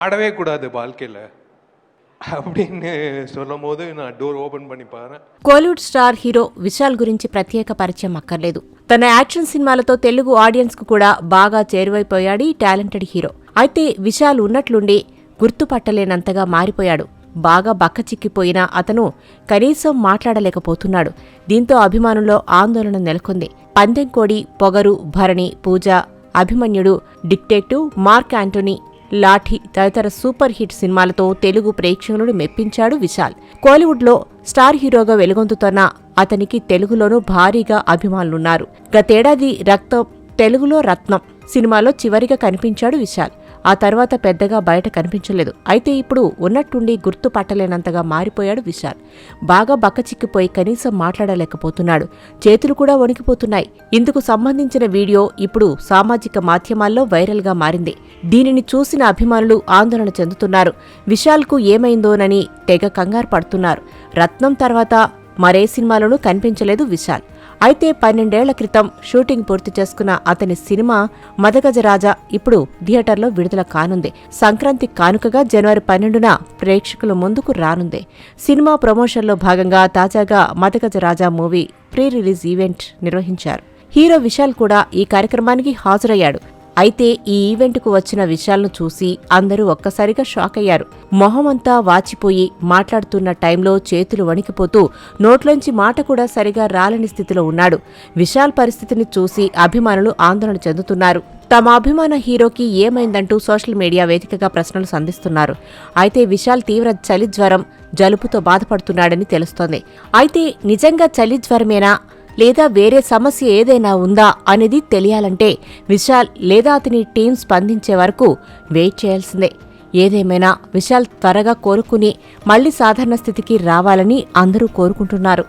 ஆடவே கூடாது வாழ்க்கையில் அப்படின்னு சொல்லும் போது நான் டோர் ஓப்பன் பண்ணி பாறேன் కోలీవుడ్ స్టార్ హీరో విశాల్ గురించి ప్రత్యేక పరిచయం అక్కర్లేదు తన యాక్షన్ సినిమాలతో తెలుగు ఆడియన్స్ కు కూడా బాగా చేరువైపోయాడు ఈ టాలెంటెడ్ హీరో అయితే విశాల్ ఉన్నట్లుండి గుర్తుపట్టలేనంతగా మారిపోయాడు బాగా బక్కచిక్కిపోయిన అతను కనీసం మాట్లాడలేకపోతున్నాడు దీంతో అభిమానుల్లో ఆందోళన నెలకొంది పందెంకోడి పొగరు భరణి పూజ అభిమన్యుడు డిక్టేటివ్ మార్క్ యాంటోనీ లాఠీ తదితర సూపర్ హిట్ సినిమాలతో తెలుగు ప్రేక్షకులను మెప్పించాడు విశాల్. కోలీవుడ్లో స్టార్ హీరోగా వెలుగొందుతున్న అతనికి తెలుగులోనూ భారీగా అభిమానులున్నారు. గతేడాది రక్తం తెలుగులో రత్నం సినిమాలో చివరిగా కనిపించాడు విశాల్. ఆ తర్వాత పెద్దగా బయట కనిపించలేదు. అయితే ఇప్పుడు ఉన్నట్టుండి గుర్తు పట్టలేనంతగా మారిపోయాడు విశాల్. బాగా బక్కచిక్కిపోయి కనీసం మాట్లాడలేకపోతున్నాడు. చేతులు కూడా వణికిపోతున్నాయి. ఇందుకు సంబంధించిన వీడియో ఇప్పుడు సామాజిక మాధ్యమాల్లో వైరల్గా మారింది. దీనిని చూసిన అభిమానులు ఆందోళన చెందుతున్నారు. విశాల్కు ఏమైందోనని తెగ కంగారు పడుతున్నారు. రత్నం తర్వాత మరే సినిమాలోనూ కనిపించలేదు విశాల్. అయితే పన్నెండేళ్ళ క్రితం షూటింగ్ పూర్తి చేసుకున్న అతని సినిమా మదగజరాజా ఇప్పుడు థియేటర్లో విడుదల కానుంది. సంక్రాంతి కానుకగా జనవరి పన్నెండున ప్రేక్షకుల ముందుకు రానుంది. సినిమా ప్రమోషన్లో భాగంగా తాజాగా Madagajaraja movie pre release event నిర్వహించారు. హీరో విశాల్ కూడా ఈ కార్యక్రమానికి హాజరయ్యాడు. అయితే ఈ ఈవెంట్కు వచ్చిన విషయాలను చూసి అందరూ ఒక్కసారిగా షాక్ అయ్యారు. మొహమంతా వాచిపోయి మాట్లాడుతున్న టైంలో చేతులు వణికిపోతూ నోట్లోంచి మాట కూడా సరిగా రాలని స్థితిలో ఉన్నాడు. విశాల్ పరిస్థితిని చూసి అభిమానులు ఆందోళన చెందుతున్నారు. తమ అభిమాన హీరోకి ఏమైందంటూ సోషల్ మీడియా వేదికగా ప్రశ్నలు సంధిస్తున్నారు. అయితే విశాల్ తీవ్ర చలి జ్వరం జలుబుతో బాధపడుతున్నాడని తెలుస్తోంది. అయితే నిజంగా చలి జ్వరమేనా? లేదా వేరే సమస్య ఏదైనా ఉందా అనేది తెలియాలంటే విశాల్ లేదా అతని టీం స్పందించే వరకు వెయిట్ చేయాల్సిందే. ఏదేమైనా విశాల్ త్వరగా కోరుకుని మళ్ళీ సాధారణ స్థితికి రావాలని అందరూ కోరుకుంటున్నారు.